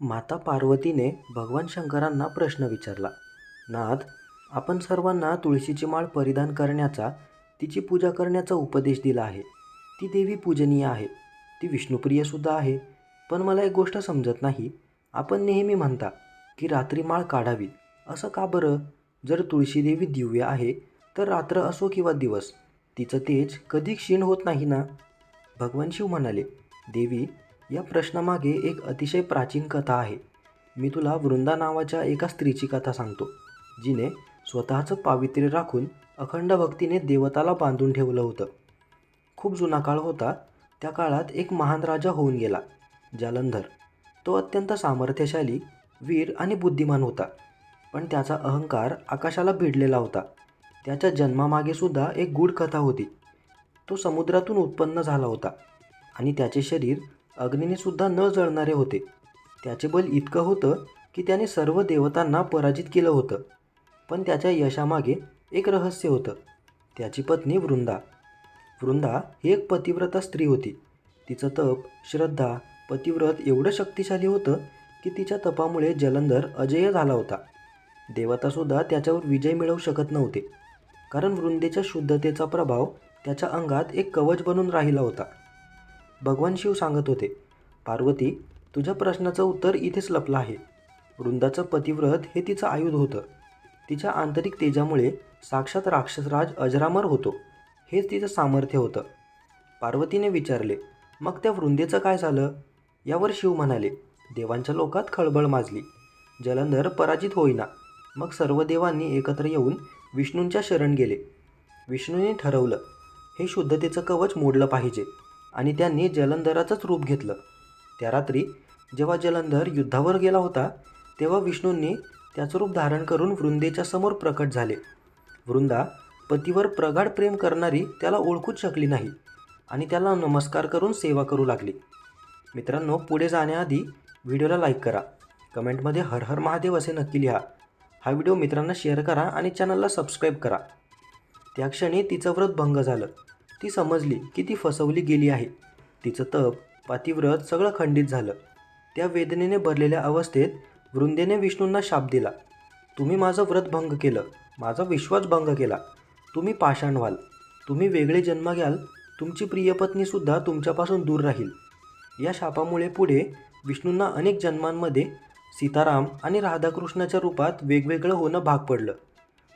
माता पार्वतीने भगवान शंकरांना प्रश्न विचारला नाथ आपण सर्वांना तुळशीची माळ परिधान करण्याचा तिची पूजा करण्याचा उपदेश दिला आहे. ती देवी पूजनीय आहे. ती विष्णुप्रियसुद्धा आहे. पण मला एक गोष्ट समजत नाही. आपण नेहमी म्हणता की रात्री माळ काढावी. असं का बरं? जर तुळशी देवी दिव्य आहे तर रात्र असो किंवा दिवस तिचं तेज कधी क्षीण होत नाही ना? भगवान शिव म्हणाले देवी या प्रश्नामागे एक अतिशय प्राचीन कथा आहे. मी तुला वृंदा नावाच्या एका स्त्रीची कथा सांगतो जिने स्वतःचं पावित्र्य राखून अखंड भक्तीने देवताला बांधून ठेवलं होतं. खूप जुना काळ होता त्या काळात एक महान राजा होऊन गेला जालंधर. तो अत्यंत सामर्थ्यशाली वीर आणि बुद्धिमान होता पण त्याचा अहंकार आकाशाला भिडलेला होता. त्याच्या जन्मामागे सुद्धा एक गूढ कथा होती. तो समुद्रातून उत्पन्न झाला होता आणि त्याचे शरीर अग्नीने सुद्धा न जळणारे होते. त्याचे बल इतकं होतं की त्याने सर्व देवतांना पराजित केलं होतं. पण त्याच्या यशामागे एक रहस्य होतं. त्याची पत्नी वृंदा. वृंदा ही एक पतिव्रता स्त्री होती. तिचं तप श्रद्धा पतिव्रत एवढं शक्तिशाली होतं की तिच्या तपामुळे जलंधर अजय झाला होता. देवतासुद्धा त्याच्यावर विजय मिळवू शकत नव्हते. कारण वृंदेच्या शुद्धतेचा प्रभाव त्याच्या अंगात एक कवच बनून राहिला होता. भगवान शिव सांगत होते पार्वती तुझ्या प्रश्नाचं उत्तर इथेच लपलं आहे. वृंदाचं पतिव्रत हे तिचं आयुध होतं. तिच्या आंतरिक तेजामुळे साक्षात राक्षसराज अजरामर होतो. हेच तिचं सामर्थ्य होतं. पार्वतीने विचारले मग त्या वृंदेचं काय झालं? यावर शिव म्हणाले देवांच्या लोकात खळबळ माजली. जलंधर पराजित होईना. मग सर्व देवांनी एकत्र येऊन विष्णूंच्या शरण गेले. विष्णूने ठरवलं हे शुद्धतेचं कवच मोडलं पाहिजे. आणि त्यांनी जलंधराचंच रूप घेतलं. त्या रात्री जेव्हा जलंधर युद्धावर गेला होता तेव्हा विष्णूंनी त्याचं रूप धारण करून वृंदेच्या समोर प्रकट झाले. वृंदा पतीवर प्रगाढ प्रेम करणारी त्याला ओळखूच शकली नाही आणि त्याला नमस्कार करून सेवा करू लागली. मित्रांनो पुढे जाण्याआधी व्हिडिओला लाईक करा. कमेंटमध्ये हर हर महादेव असे नक्की लिहा. हा व्हिडिओ मित्रांना शेअर करा आणि चॅनलला सबस्क्राईब करा. त्या क्षणी तिचं व्रत भंग झालं. ती समजली की ती फसवली गेली आहे. तिचं तप पातिव्रत सगळं खंडित झालं. त्या वेदनेने भरलेल्या अवस्थेत वृंदेने विष्णूंना शाप दिला. तुम्ही माझं व्रत भंग केलं माझा विश्वास भंग केला. तुम्ही पाषाण व्हाल. तुम्ही वेगळे जन्म घ्याल. तुमची प्रियपत्नीसुद्धा तुमच्यापासून दूर राहील. या शापामुळे पुढे विष्णूंना अनेक जन्मांमध्ये सीताराम आणि राधाकृष्णाच्या रूपात वेगवेगळं होणं भाग पडलं.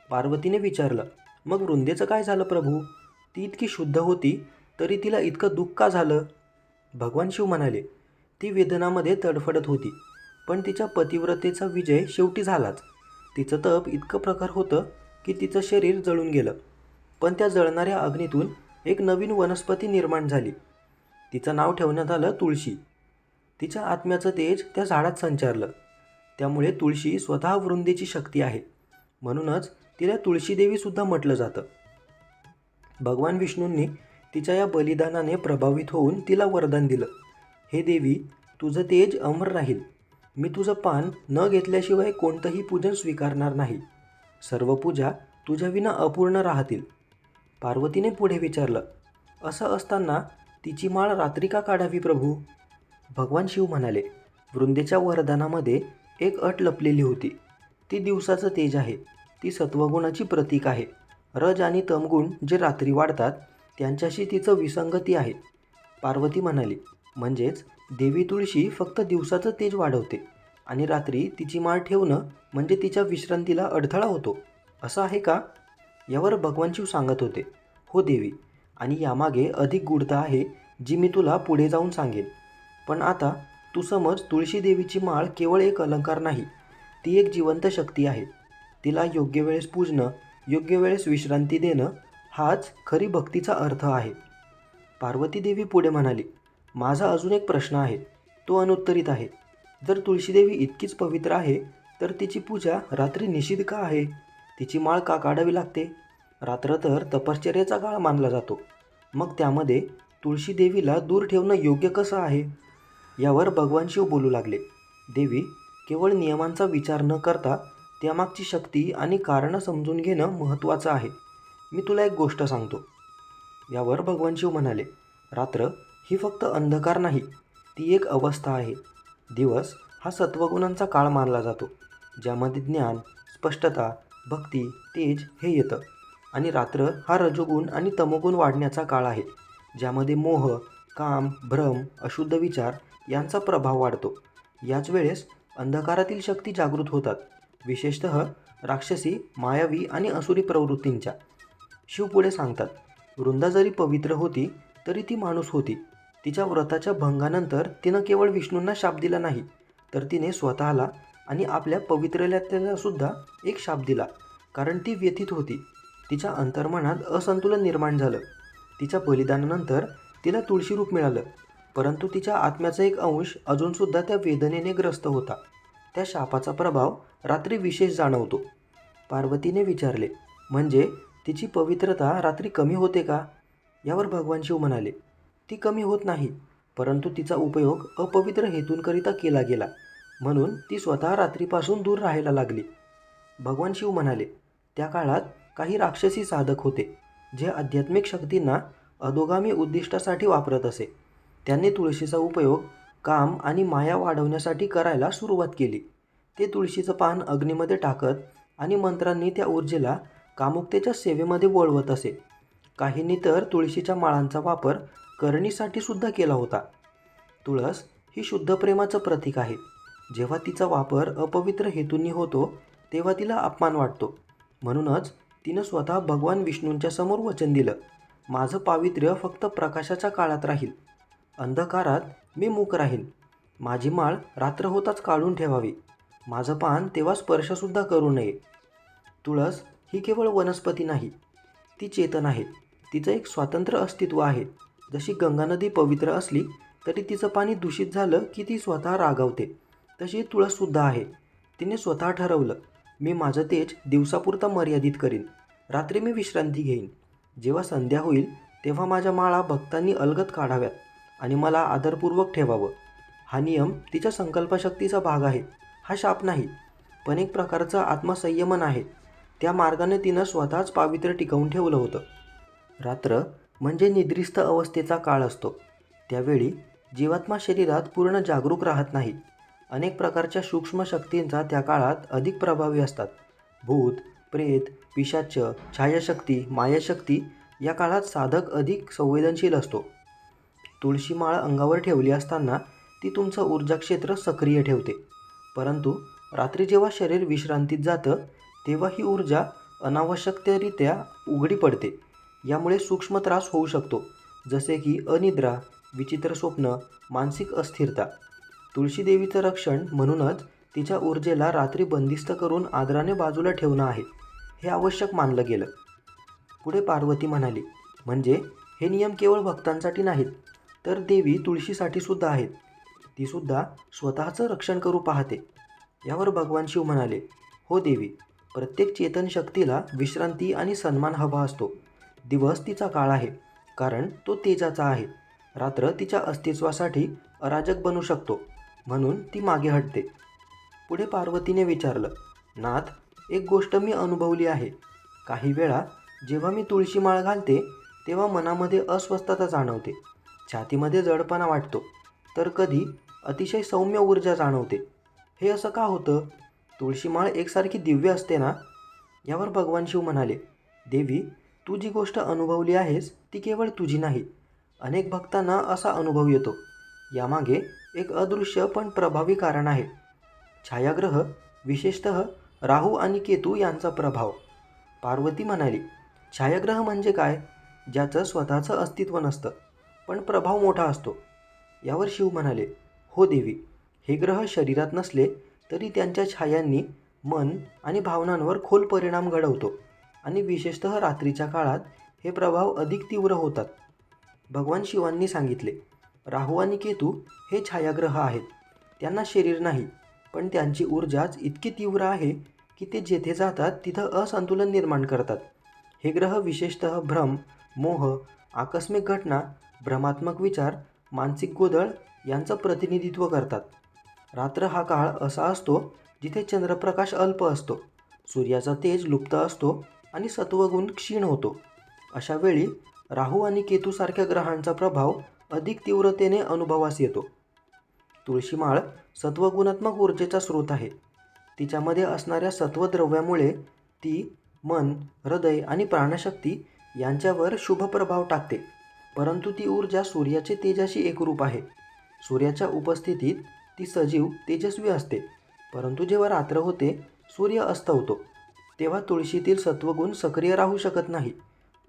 पार्वतीने विचारलं मग वृंदेचं काय झालं प्रभू? ती इतकी शुद्ध होती तरी तिला इतकं दुःख का झालं? भगवान शिव म्हणाले ती वेदनामध्ये तडफडत होती पण तिच्या पतिव्रतेचा विजय शेवटी झालाच. तिचं तप इतकं प्रखर होतं की तिचं शरीर जळून गेलं. पण त्या जळणाऱ्या अग्नीतून एक नवीन वनस्पती निर्माण झाली. तिचं नाव ठेवण्यात आलं तुळशी. तिच्या आत्म्याचं तेज त्या झाडात संचारलं. त्यामुळे तुळशी स्वतः वृंदीची शक्ती आहे. म्हणूनच तिला तुळशीदेवीसुद्धा म्हटलं जातं. भगवान विष्णूंनी तिच्या या बलिदानाने प्रभावित होऊन तिला वरदान दिलं. हे देवी तुझं तेज अमर राहील. मी तुझं पान न घेतल्याशिवाय कोणतंही पूजन स्वीकारणार नाही. सर्व पूजा तुझ्याविना अपूर्ण राहतील. पार्वतीने पुढे विचारलं असं असताना तिची माळ रात्री का काढावी प्रभू? भगवान शिव म्हणाले वृंदेच्या वरदानामध्ये एक अट लपलेली होती. ती दिवसाचं तेज आहे. ती सत्वगुणाची प्रतीक आहे. रज आणि तमगुण जे रात्री वाढतात त्यांच्याशी तिचं विसंगती आहे. पार्वती म्हणाली म्हणजेच देवी तुळशी फक्त दिवसाचं तेज वाढवते आणि रात्री तिची माळ ठेवणं म्हणजे तिच्या विश्रांतीला अडथळा होतो. असं आहे का? यावर भगवान शिव सांगत होते हो देवी आणि यामागे अधिक गूढता आहे जी मी तुला पुढे जाऊन सांगेन. पण आता तू समज तुळशी देवीची माळ केवळ एक अलंकार नाही ती एक जिवंत शक्ती आहे. तिला योग्य वेळेस पूजणं योग्य वेळेस विश्रांती देणं हाच खरी भक्तीचा अर्थ आहे. पार्वती देवी पुढे म्हणाली माझा अजून एक प्रश्न आहे. तो अनुत्तरित आहे. जर तुळशीदेवी इतकीच पवित्र आहे तर तिची पूजा रात्री निषिद्ध का आहे? तिची माळ का काढावी लागते? रात्र तर तपश्चर्याचा काळ मानला जातो. मग त्यामध्ये तुळशी देवीला दूर ठेवणं योग्य कसं आहे? यावर भगवान शिव बोलू लागले. देवी केवळ नियमांचा विचार न करता त्यामागची शक्ती आणि कारणं समजून घेणं महत्त्वाचं आहे. मी तुला एक गोष्ट सांगतो. यावर भगवान शिव म्हणाले रात्र ही फक्त अंधकार नाही ती एक अवस्था आहे. दिवस हा सत्वगुणांचा काळ मानला जातो ज्यामध्ये ज्ञान स्पष्टता भक्ती तेज हे येतं. आणि रात्र हा रजोगुण आणि तमोगुण वाढण्याचा काळ आहे ज्यामध्ये मोह काम भ्रम अशुद्ध विचार यांचा प्रभाव वाढतो. याच वेळेस अंधकारातील शक्ती जागृत होतात. विशेषत राक्षसी मायावी आणि असुरी प्रवृत्तींच्या. शिव पुढे सांगतात वृंदा जरी पवित्र होती तरी ती माणूस होती. तिच्या व्रताच्या भंगानंतर तिनं केवळ विष्णूंना शाप दिला नाही तर तिने स्वतःला आणि आपल्या पवित्रल्याला सुद्धा एक शाप दिला कारण ती व्यथित होती. तिच्या अंतर्मनात असंतुलन निर्माण झालं. तिच्या बलिदानानंतर तिला तुळशी रूप मिळालं परंतु तिच्या आत्म्याचा एक अंश अजूनसुद्धा त्या वेदनेने ग्रस्त होता. त्या शापाचा प्रभाव रात्री विशेष जाणवतो. पार्वतीने विचारले म्हणजे तिची पवित्रता रात्री कमी होते का? यावर भगवान शिव म्हणाले ती कमी होत नाही परंतु तिचा उपयोग अपवित्र हेतूंकरिता केला गेला. म्हणून ती स्वतः रात्रीपासून दूर राहायला लागली. भगवान शिव म्हणाले त्या काळात काही राक्षसी साधक होते जे आध्यात्मिक शक्तींना अधोगामी उद्दिष्टासाठी वापरत असे. त्यांनी तुळशीचा उपयोग काम आणि माया वाढवण्यासाठी करायला सुरुवात केली. ते तुळशीचं पान अग्नीमध्ये टाकत आणि मंत्रांनी त्या ऊर्जेला कामुकतेच्या सेवेमध्ये वळवत असे. काहींनी तर तुळशीच्या माळांचा वापर करणीसाठी सुद्धा केला होता. तुळस ही शुद्ध प्रेमाचं प्रतीक आहे. जेव्हा तिचा वापर अपवित्र हेतूंनी होतो तेव्हा तिला अपमान वाटतो. म्हणूनच तिनं स्वतः भगवान विष्णूंच्या समोर वचन दिलं. माझं पावित्र्य फक्त प्रकाशाच्या काळात राहील. अंधकारात मी मूक राहीन. माझी माळ रात्र होताच काढून ठेवावी. माझं पान तेव्हा स्पर्शसुद्धा करू नये. तुळस ही केवळ वनस्पती नाही ती चेतन आहे. तिचं एक स्वातंत्र्य अस्तित्व आहे. जशी गंगा नदी पवित्र असली तरी तिचं पाणी दूषित झालं की ती स्वतः रागावते. तशी तुळससुद्धा आहे. तिने स्वतः ठरवलं मी माझं तेज दिवसापुरता मर्यादित करीन. रात्री मी विश्रांती घेईन. जेव्हा संध्या होईल तेव्हा माझ्या माळा भक्तांनी अलगत काढाव्यात आणि मला आदरपूर्वक ठेवावं. हा नियम तिच्या संकल्पशक्तीचा भाग आहे. हा शाप नाही पण एक प्रकारचं आत्मसंयमन आहे. त्या मार्गाने तिनं स्वतःच पावित्र्य टिकवून ठेवलं होतं. रात्र म्हणजे निद्रिस्त अवस्थेचा काळ असतो. त्यावेळी जीवात्मा शरीरात पूर्ण जागरूक राहत नाही. अनेक प्रकारच्या सूक्ष्म शक्तींचा त्या काळात अधिक प्रभावी असतात. भूत प्रेत पिशाच छायाशक्ती मायाशक्ती या काळात साधक अधिक संवेदनशील असतो. तुळशी माळ अंगावर ठेवली असताना ती तुमचं ऊर्जा क्षेत्र सक्रिय ठेवते. परंतु रात्री जेव्हा शरीर विश्रांतीत जातं तेव्हा ही ऊर्जा अनावश्यकरित्या उघडी पडते. यामुळे सूक्ष्म त्रास होऊ शकतो जसे की अनिद्रा विचित्र स्वप्न मानसिक अस्थिरता. तुळशी देवीचं रक्षण म्हणूनच तिच्या ऊर्जेला रात्री बंदिस्त करून आदराने बाजूला ठेवणं आहे हे आवश्यक मानलं गेलं. पुढे पार्वती म्हणाली म्हणजे हे नियम केवळ भक्तांसाठी नाहीत तर देवी तुळशीसाठी सुद्धा आहेत. तीसुद्धा स्वतःचं रक्षण करू पाहते. यावर भगवान शिव म्हणाले हो देवी प्रत्येक चेतन शक्तीला विश्रांती आणि सन्मान हवा असतो. दिवस तिचा काळ आहे कारण तो तेजाचा आहे. रात्र तिच्या अस्तित्वासाठी अराजक बनू शकतो म्हणून ती मागे हटते. पुढे पार्वतीने विचारलं नाथ एक गोष्ट मी अनुभवली आहे. काही वेळा जेव्हा मी तुळशी माळ घालते तेव्हा मनामध्ये अस्वस्थता जाणवते. छातीमध्ये जडपणा वाटतो. तर कधी अतिशय सौम्य ऊर्जा जाणवते. हे असं का होतं? तुळशीमाळ एकसारखी दिव्य असते ना? यावर भगवान शिव म्हणाले देवी तू जी गोष्ट अनुभवली आहेस ती केवळ तुझी नाही. अनेक भक्तांना असा अनुभव येतो. यामागे एक अदृश्य पण प्रभावी कारण आहे. छायाग्रह विशेषत राहू आणि केतू यांचा प्रभाव. पार्वती म्हणाली छायाग्रह म्हणजे काय? ज्याचं स्वतःचं अस्तित्व नसतं पण प्रभाव मोठा असतो. यावर शिव म्हणाले हो देवी. हे ग्रह शरीरात नसले तरी त्यांच्या छायांनी मन आणि भावनांवर खोल परिणाम घडवतो आणि विशेषत रात्रीच्या काळात हे प्रभाव अधिक तीव्र होतात. भगवान शिवांनी सांगितले राहू आणि केतू हे छायाग्रह आहेत. त्यांना शरीर नाही पण त्यांची ऊर्जाच इतकी तीव्र आहे की ते जेथे जातात तिथं असंतुलन निर्माण करतात. हे ग्रह विशेषतः भ्रम मोह आकस्मिक घटना भ्रमात्मक विचार मानसिक गोधळ यांचं प्रतिनिधित्व करतात. रात्र हा काळ असा असतो जिथे चंद्रप्रकाश अल्प असतो. सूर्याचा तेज लुप्त असतो आणि सत्वगुण क्षीण होतो. अशा वेळी राहू आणि केतूसारख्या ग्रहांचा प्रभाव अधिक तीव्रतेने अनुभवास येतो. तुळशी माळ सत्वगुणात्मक ऊर्जेचा स्रोत आहे. तिच्यामध्ये असणाऱ्या सत्वद्रव्यामुळे ती मन हृदय आणि प्राणशक्ती यांच्यावर शुभ प्रभाव टाकते. परंतु ती ऊर्जा सूर्याचे तेजाशी एकरूप आहे. सूर्याच्या उपस्थितीत ती सजीव तेजस्वी असते. परंतु जेव्हा रात्र होते सूर्य अस्तवतो तेव्हा तुळशीतील सत्वगुण सक्रिय राहू शकत नाही.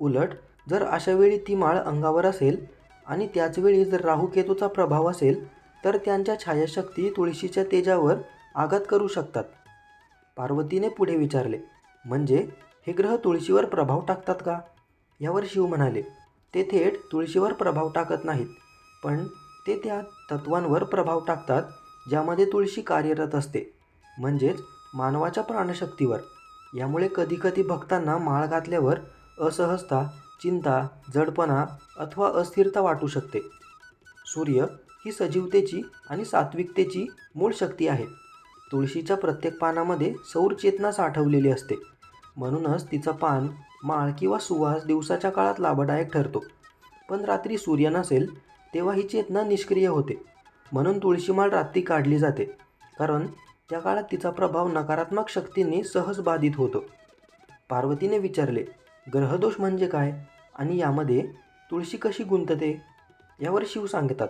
उलट जर अशावेळी ती माळ अंगावर असेल आणि त्याचवेळी जर राहुकेतूचा प्रभाव असेल तर त्यांच्या छायाशक्ती तुळशीच्या तेजावर आघात करू शकतात. पार्वतीने पुढे विचारले म्हणजे हे ग्रह तुळशीवर प्रभाव टाकतात का? यावर शिव म्हणाले ते थेट तुळशीवर प्रभाव टाकत नाहीत. पण ते त्या तत्वांवर प्रभाव टाकतात ज्यामध्ये तुळशी कार्यरत असते. म्हणजेच मानवाच्या प्राणशक्तीवर. यामुळे कधीकधी भक्तांना माळ घातल्यावर असहजता चिंता जडपणा अथवा अस्थिरता वाटू शकते. सूर्य ही सजीवतेची आणि सात्विकतेची मूळ शक्ती आहे. तुळशीच्या प्रत्येक पानामध्ये सौर चेतना साठवलेली असते. म्हणूनच तिचा पान माळ किंवा सुवास दिवसाच्या काळात लाभदायक ठरतो. पण रात्री सूर्य नसेल तेव्हा ही चेतना निष्क्रिय होते. म्हणून तुळशीमाळ रात्री काढली जाते. कारण त्या काळात तिचा प्रभाव नकारात्मक शक्तींनी सहज बाधित होतो. पार्वतीने विचारले ग्रहदोष म्हणजे काय? आणि यामध्ये तुळशी कशी गुंतते? यावर शिव सांगतात.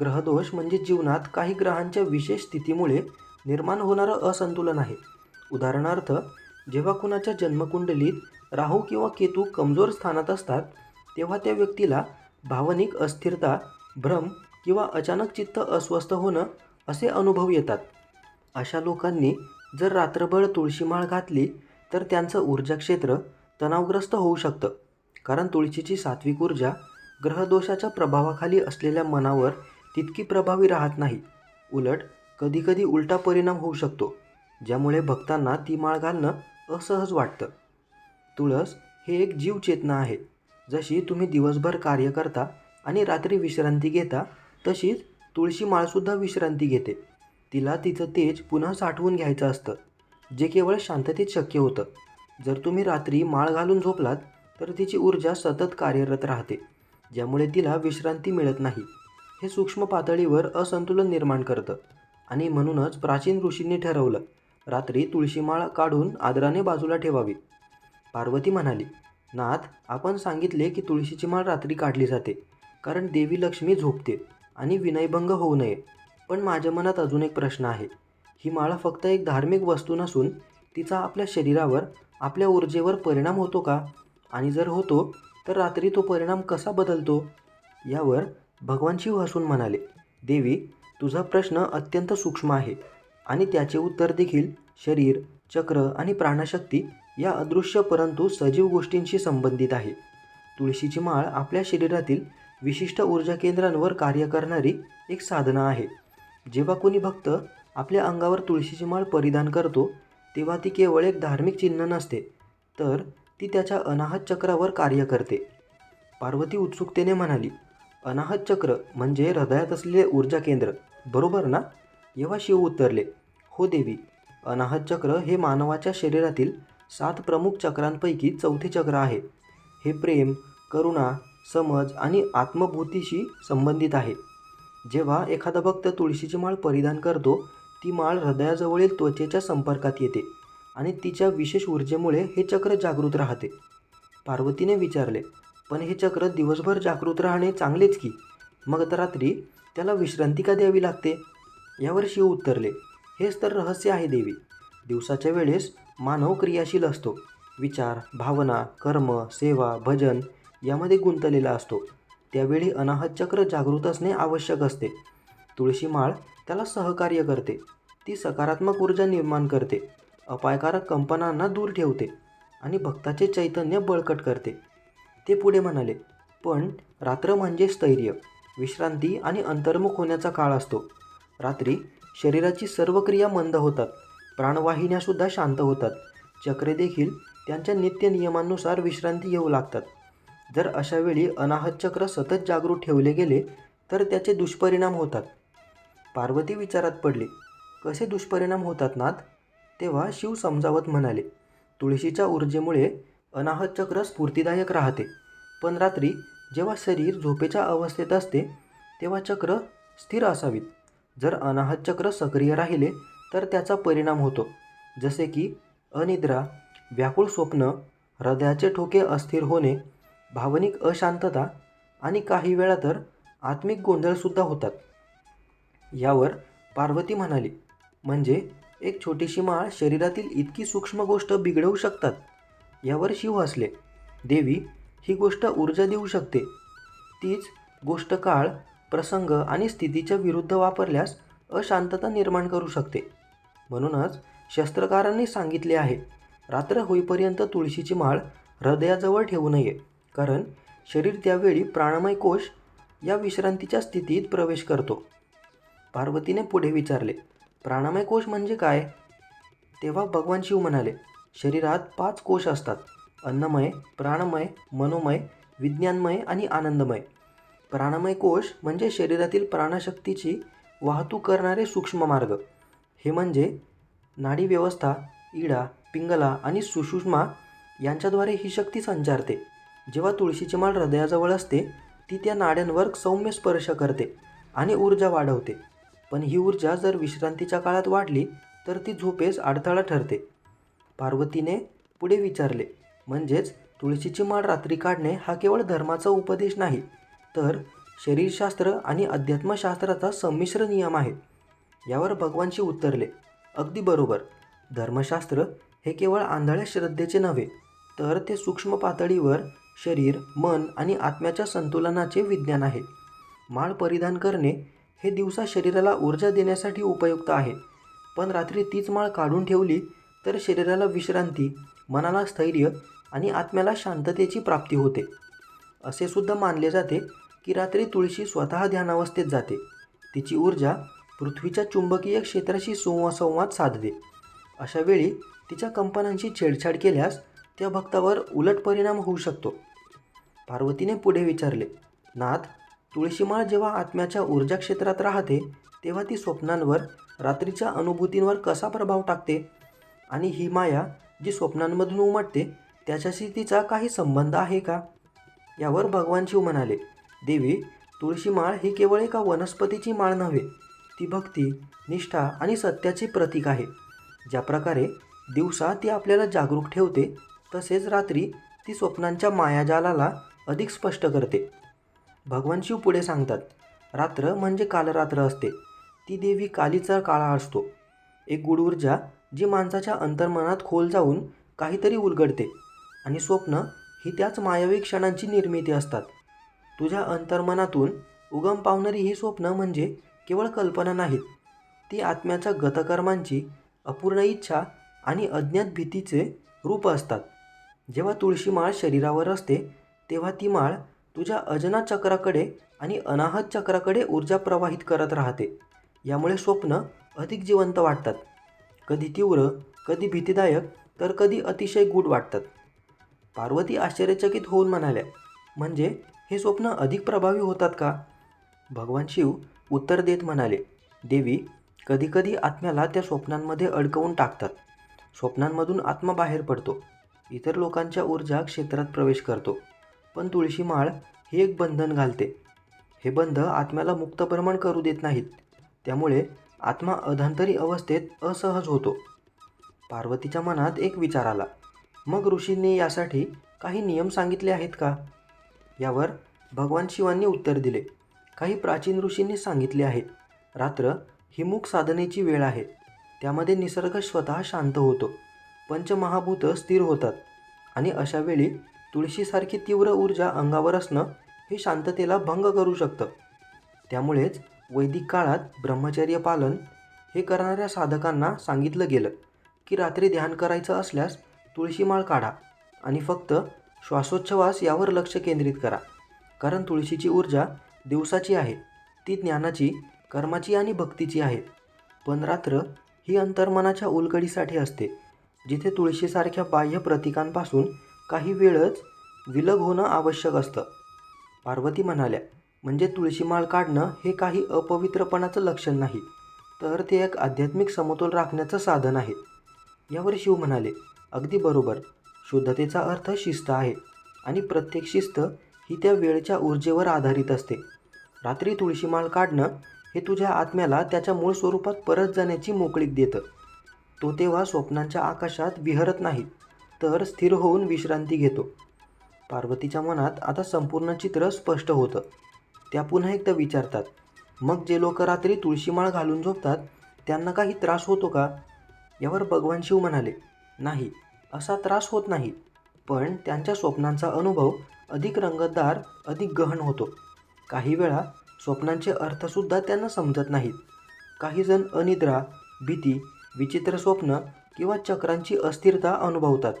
ग्रहदोष म्हणजे जीवनात काही ग्रहांच्या विशेष स्थितीमुळे निर्माण होणारं असंतुलन आहे. उदाहरणार्थ जेव्हा कुणाच्या जन्मकुंडलीत राहू किंवा केतू कमजोर स्थानात असतात तेव्हा त्या व्यक्तीला भावनिक अस्थिरता भ्रम किंवा अचानक चित्त अस्वस्थ होणं असे अनुभव येतात. अशा लोकांनी जर रात्रभर तुळशीमाळ घातली तर त्यांचं ऊर्जा क्षेत्र तणावग्रस्त होऊ शकतं. कारण तुळशीची सात्विक ऊर्जा ग्रहदोषाच्या प्रभावाखाली असलेल्या मनावर तितकी प्रभावी राहत नाही. उलट कधीकधी उलटा परिणाम होऊ शकतो ज्यामुळे भक्तांना ती माळ घालणं असहज वाटतं. तुळस हे एक जीवचेतना आहे. जशी तुम्ही दिवसभर कार्य करता आणि रात्री विश्रांती घेता तशीच तुळशी माळसुद्धा विश्रांती घेते. तिला तिचं तेज पुन्हा साठवून घ्यायचं असतं जे केवळ शांततेत शक्य होतं. जर तुम्ही रात्री माळ घालून झोपलात तर तिची ऊर्जा सतत कार्यरत राहते ज्यामुळे तिला विश्रांती मिळत नाही. हे सूक्ष्म पातळीवर असंतुलन निर्माण करतं. आणि म्हणूनच प्राचीन ऋषींनी ठरवलं रात्री तुळशीमाळ काढून आदराने बाजूला ठेवावी. पार्वती म्हणाली नाथ आपण सांगितले की तुळशीची माळ रात्री काढली जाते कारण देवी लक्ष्मी झोपते आणि विनयभंग होऊ नये. पण माझ्या मनात अजून एक प्रश्न आहे. ही माळा फक्त एक धार्मिक वस्तू नसून तिचा आपल्या शरीरावर आपल्या ऊर्जेवर परिणाम होतो का? आणि जर होतो तर रात्री तो परिणाम कसा बदलतो? यावर भगवान शिव हसून म्हणाले देवी तुझा प्रश्न अत्यंत सूक्ष्म आहे आणि त्याचे उत्तर देखील शरीर चक्र आणि प्राणशक्ती या अदृश्य परंतु सजीव गोष्टींशी संबंधित आहे. तुळशीची माळ आपल्या शरीरातील विशिष्ट ऊर्जा केंद्रांवर कार्य करणारी एक साधना आहे. जेव्हा कोणी भक्त आपल्या अंगावर तुळशीची माळ परिधान करतो तेव्हा ती केवळ एक धार्मिक चिन्ह नसते तर ती त्याच्या अनाहत चक्रावर कार्य करते. पार्वती उत्सुकतेने म्हणाली अनाहत चक्र म्हणजे हृदयात असलेले ऊर्जा केंद्र बरोबर ना येव्हा शिव उत्तरले हो देवी अनाहत चक्र हे मानवाच्या शरीरातील सात प्रमुख चक्रांपैकी चौथे चक्र आहे. हे प्रेम करुणा समज आणि आत्मभूतीशी संबंधित आहे. जेव्हा एखादा भक्त तुळशीची माळ परिधान करतो ती माळ हृदयाजवळील त्वचेच्या संपर्कात येते आणि तिच्या विशेष ऊर्जेमुळे हे चक्र जागृत राहते. पार्वतीने विचारले पण हे चक्र दिवसभर जागृत राहणे चांगलेच की? मग तर रात्री त्याला विश्रांती का द्यावी लागते? यावर शिव उत्तरले हेच तर रहस्य आहे देवी. दिवसाच्या वेळेस मानव क्रियाशील असतो. विचार भावना कर्म सेवा भजन यामध्ये गुंतलेला असतो. त्यावेळी अनाहत चक्र जागृत असणे आवश्यक असते. तुळशी माळ त्याला सहकार्य करते. ती सकारात्मक ऊर्जा निर्माण करते. अपायकारक कंपनांना दूर ठेवते आणि भक्ताचे चैतन्य बळकट करते. ते पुढे म्हणाले पण रात्र म्हणजे स्थैर्य. विश्रांती आणि अंतर्मुख होण्याचा काळ असतो. रात्री शरीराची सर्व क्रिया मंद होतात. प्राणवाहिन्यासुद्धा शांत होतात. चक्रे देखील त्यांच्या नित्य नियमांनुसार विश्रांती घेऊ लागतात. जर अशा वेळी अनाहत चक्र सतत जागृत ठेवले गेले तर त्याचे दुष्परिणाम होतात. पार्वती विचारात पडली कसे दुष्परिणाम होतात नाथ? तेव्हा शिव समजावत म्हणाले तुळशीच्या ऊर्जेमुळे अनाहत चक्र स्फूर्तिदायक राहते. पण रात्री जेव्हा शरीर झोपेच्या अवस्थेत असते तेव्हा चक्र स्थिर असावीत. जर अनाहत चक्र सक्रिय राहिले तर त्याचा परिणाम होतो. जसे की अनिद्रा व्याकुळ स्वप्न हृदयाचे ठोके अस्थिर होणे भावनिक अशांतता आणि काही वेळा तर आत्मिक गोंधळसुद्धा होतात. यावर पार्वती म्हणाली म्हणजे एक छोटीशी माळ शरीरातील इतकी सूक्ष्म गोष्ट बिघडवू शकतात? यावर शिव हसले. देवी ही गोष्ट ऊर्जा देऊ शकते. तीच गोष्ट काळ प्रसंग आणि स्थितीच्या विरुद्ध वापरल्यास अशांतता निर्माण करू शकते. म्हणूनच शस्त्रकारांनी सांगितले आहे रात्र होईपर्यंत तुळशीची माळ हृदयाजवळ ठेवू नये कारण शरीर त्यावेळी प्राणमय कोश या विश्रांतीच्या स्थितीत प्रवेश करतो. पार्वतीने पुढे विचारले प्राणमय कोश म्हणजे काय? तेव्हा भगवान शिव म्हणाले शरीरात पाच कोश असतात अन्नमय प्राणमय मनोमय विज्ञानमय आणि आनंदमय. प्राणमय कोश म्हणजे शरीरातील प्राणशक्तीची वाहतूक करणारे सूक्ष्म मार्ग. हे म्हणजे नाडी व्यवस्था इडा पिंगला आणि सुषुष्मा यांच्याद्वारे ही शक्ती संचारते. जेव्हा तुळशीची माळ हृदयाजवळ असते ती त्या नाड्यांवर सौम्य स्पर्श करते आणि ऊर्जा वाढवते. पण ही ऊर्जा जर विश्रांतीच्या काळात वाढली तर ती झोपेस अडथळा ठरते. पार्वतीने पुढे विचारले म्हणजेच तुळशीची माळ रात्री काढणे हा केवळ धर्माचा उपदेश नाही तर शरीरशास्त्र आणि अध्यात्मशास्त्राचा संमिश्र नियम आहे. यावर भगवानशी उत्तरले अगदी बरोबर. धर्मशास्त्र हे केवळ आंधळ्या श्रद्धेचे नव्हे तर ते सूक्ष्म पातळीवर शरीर मन आणि आत्म्याच्या संतुलनाचे विज्ञान आहे. माळ परिधान करणे हे दिवसा शरीराला ऊर्जा देण्यासाठी उपयुक्त आहे पण रात्री तीच माळ काढून ठेवली तर शरीराला विश्रांती मनाला स्थैर्य आणि आत्म्याला शांततेची प्राप्ती होते. असे सुद्धा मानले जाते की रात्री तुळशी स्वतः ध्यानावस्थेत जाते. तिची ऊर्जा पृथ्वीच्या चुंबकीय क्षेत्राशी सुसंवाद संवाद साधते अशा वेळी तिच्या कंपनांशी छेडछाड केल्यास त्या भक्तावर उलट परिणाम होऊ शकतो. पार्वतीने पुढे विचारले नाथ तुळशीमाळ जेव्हा आत्म्याच्या ऊर्जा क्षेत्रात राहते तेव्हा ती स्वप्नांवर रात्रीच्या अनुभूतींवर कसा प्रभाव टाकते? आणि ही माया जी स्वप्नांमधून उमटते त्याच्याशी तिचा काही संबंध आहे का? यावर भगवान शिव म्हणाले देवी तुळशी माळ ही केवळ एका वनस्पतीची माळ नव्हे ती भक्ती निष्ठा आणि सत्याचे प्रतीक आहे. ज्या प्रकारे दिवसा ती आपल्याला जागरूक ठेवते तसेच रात्री ती स्वप्नांच्या मायाजालाला अधिक स्पष्ट करते. भगवान शिव पुढे सांगतात रात्र म्हणजे कालरात्र असते. ती देवी कालीचा काळा असतो. एक गुढ ऊर्जा जी माणसाच्या अंतर्मनात खोल जाऊन काहीतरी उलगडते आणि स्वप्न ही त्याच मायावी क्षणांची निर्मिती असतात. तुझ्या अंतर्मनातून उगम पावणारी ही स्वप्न म्हणजे केवळ कल्पना नाहीत ती आत्म्याच्या गतकर्मांची अपूर्ण इच्छा आणि अज्ञात भीतीचे रूप असतात. जेव्हा तुळशी माळ शरीरावर असते तेव्हा ती माळ तुझ्या अजना चक्राकडे आणि अनाहत चक्राकडे ऊर्जा प्रवाहित करत राहते. यामुळे स्वप्न अधिक जिवंत वाटतात. कधी तीव्र कधी भीतीदायक तर कधी अतिशय गूढ वाटतात. पार्वती आश्चर्यचकित होऊन म्हणाल्या म्हणजे हे स्वप्न अधिक प्रभावी होतात का? भगवान शिव उत्तर देत म्हणाले देवी कधीकधी आत्म्याला त्या स्वप्नांमध्ये अडकवून टाकतात. स्वप्नांमधून आत्मा बाहेर पडतो. इतर लोकांच्या ऊर्जा क्षेत्रात प्रवेश करतो. पण तुळशी माळ हे एक बंधन घालते. हे बंध आत्म्याला मुक्त भ्रमण करू देत नाहीत. त्यामुळे आत्मा अधांतरी अवस्थेत असहज होतो. पार्वतीच्या मनात एक विचार आला. मग ऋषींनी यासाठी काही नियम सांगितले आहेत का? यावर भगवान शिवांनी उत्तर दिले. काही प्राचीन ऋषींनी सांगितले आहे रात्र ही मुख साधनेची वेळ आहे. त्यामध्ये निसर्ग स्वतः शांत होतो. पंचमहाभूत स्थिर होतात. आणि अशा वेळी तुळशीसारखी तीव्र ऊर्जा अंगावर असणं हे शांततेला भंग करू शकतं. त्यामुळेच वैदिक काळात ब्रह्मचर्य पालन हे करणाऱ्या साधकांना सांगितलं गेलं की रात्री ध्यान करायचं असल्यास तुळशी माळ काढा आणि फक्त श्वासोच्छवास यावर लक्ष केंद्रित करा. कारण तुळशीची ऊर्जा दिवसाची आहे. ती ज्ञानाची कर्माची आणि भक्तीची आहे. पण रात्र ही अंतर्मनाच्या उलगडीसाठी असते जिथे तुळशीसारख्या बाह्य प्रतीकांपासून काही वेळच विलग होणं आवश्यक असतं. पार्वती म्हणाल्या म्हणजे तुळशीमाळ काढणं हे काही अपवित्रपणाचं लक्षण नाही तर ते एक आध्यात्मिक समतोल राखण्याचं साधन आहे. यावर शिव म्हणाले अगदी बरोबर. शुद्धतेचा अर्थ शिस्त आहे आणि प्रत्येक शिस्त ही त्या वेळच्या ऊर्जेवर आधारित असते. रात्री तुळशीमाळ काढणं हे तुझ्या आत्म्याला त्याच्या मूळ स्वरूपात परत जाण्याची मोकळीक देतं. तो तेव्हा स्वप्नांच्या आकाशात विहरत नाही तर स्थिर होऊन विश्रांती घेतो. पार्वतीच्या मनात आता संपूर्ण चित्र स्पष्ट होतं. त्या पुन्हा एकदा विचारतात मग जे लोक रात्री तुळशीमाळ घालून झोपतात त्यांना काही त्रास होतो का? यावर भगवान शिव म्हणाले नाही असा त्रास होत नाही. पण त्यांच्या स्वप्नांचा अनुभव अधिक रंगतदार अधिक गहन होतो. काही वेळा स्वप्नांचे अर्थसुद्धा त्यांना समजत नाहीत. काही जण अनिद्रा भीती विचित्र स्वप्न किंवा चक्रांची अस्थिरता अनुभवतात.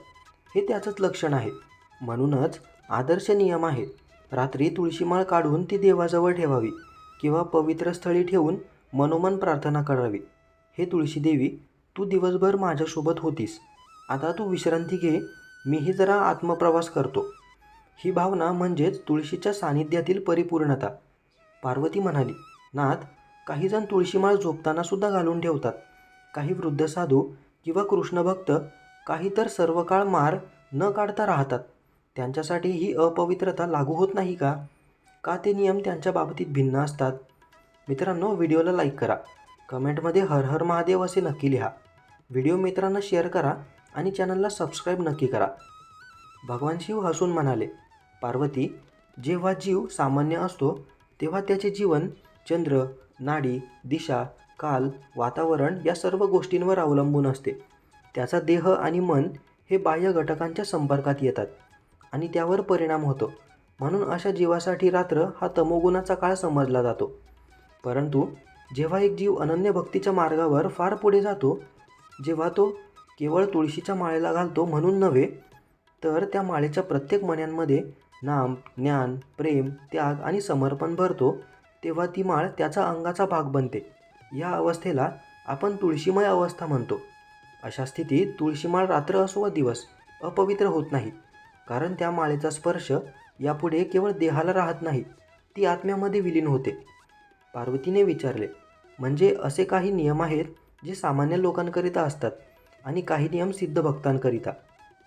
हे त्याचंच लक्षण आहे. म्हणूनच आदर्श नियम आहे रात्री तुळशीमाळ काढून ती देवाजवळ ठेवावी किंवा पवित्र स्थळी ठेवून मनोमन प्रार्थना करावी. हे तुळशी देवी तू दिवसभर माझ्यासोबत होतीस. आता तू विश्रांती घे. मीही जरा आत्मप्रवास करतो. ही भावना म्हणजेच तुळशीच्या सानिध्यातील परिपूर्णता. पार्वती म्हणाली नाथ काहीजण तुळशीमाळ झोपताना सुद्धा घालून ठेवतात. काही वृद्ध साधू किंवा कृष्णभक्त काही तर सर्व काळ मार न काढता राहतात. त्यांच्यासाठी ही अपवित्रता लागू होत नाही का? का ते नियम त्यांच्या बाबतीत भिन्न असतात? मित्रांनो व्हिडिओला लाईक करा. कमेंटमध्ये हर हर महादेव असे नक्की लिहा. व्हिडिओ मित्रांना शेअर करा आणि चॅनलला सबस्क्राईब नक्की करा. भगवान शिव हसून म्हणाले पार्वती जेव्हा जीव सामान्य असतो तेव्हा त्याचे जीवन चंद्र नाडी दिशा काल वातावरण या सर्व गोष्टींवर अवलंबून असते. त्याचा देह आणि मन हे बाह्य घटकांच्या संपर्कात येतात आणि त्यावर परिणाम होतो. म्हणून अशा जीवासाठी रात्र हा तमोगुणाचा काळ समजला जातो. परंतु जेव्हा एक जीव अनन्य भक्तीच्या मार्गावर फार पुढे जातो जेव्हा तो केवळ तुळशीच्या माळेला घालतो म्हणून नव्हे तर त्या माळेच्या प्रत्येक मण्यांमध्ये नाम ज्ञान प्रेम त्याग आणि समर्पण भरतो तेव्हा ती माळ त्याचा अंगाचा भाग बनते. या अवस्थेला आपण तुळशीमय अवस्था म्हणतो. अशा स्थितीत तुळशीमाळ रात्र असो वा दिवस अपवित्र होत नाही. कारण त्या माळेचा स्पर्श यापुढे केवळ देहाला राहत नाही ती आत्म्यामध्ये विलीन होते. पार्वतीने विचारले म्हणजे असे काही नियम आहेत जे सामान्य लोकांकरिता असतात आणि काही नियम सिद्ध भक्तांकरिता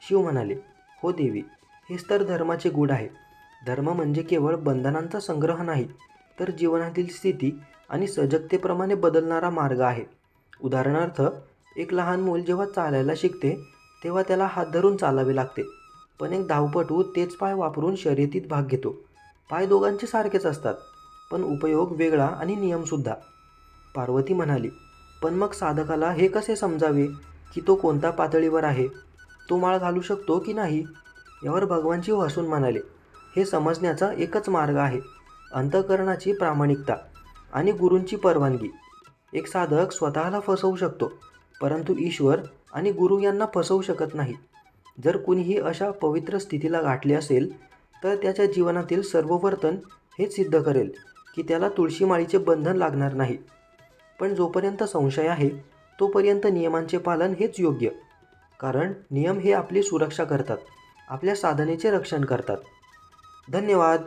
शिव म्हणाले हो देवी हेच तर धर्माचे गुण आहे. धर्म म्हणजे केवळ बंधनांचा संग्रह नाही तर जीवनातील स्थिती आणि सजगतेप्रमाणे बदलणारा मार्ग आहे. उदाहरणार्थ एक लहान मूल जेव्हा चालायला शिकते तेव्हा त्याला हात धरून चालावे लागते. पण एक धावपटू तेच पाय वापरून शर्यतीत भाग घेतो. पाय दोघांचे सारखेच असतात पण उपयोग वेगळा आणि नियमसुद्धा पार्वती म्हणाली पण मग साधकाला हे कसे समजावे की तो कोणत्या पातळीवर आहे? तो माळ घालू शकतो की नाही? यावर भगवान शिव हसून म्हणाले हे समजण्याचा एकच मार्ग आहे अंतःकरणाची प्रामाणिकता आणि गुरूंची परवानगी. एक साधक स्वतःला फसवू शकतो परंतु ईश्वर आणि गुरु यांना फसवू शकत नाही. जर कुणीही अशा पवित्र स्थितीला गाठले असेल तर त्याच्या जीवनातील सर्व वर्तन हेच सिद्ध करेल की त्याला तुळशीमाळीचे बंधन लागणार नाही. पण जोपर्यंत संशय आहे तोपर्यंत नियमांचे पालन हेच योग्य. कारण नियम हे आपली सुरक्षा करतात. आपल्या साधनेचे रक्षण करतात. धन्यवाद.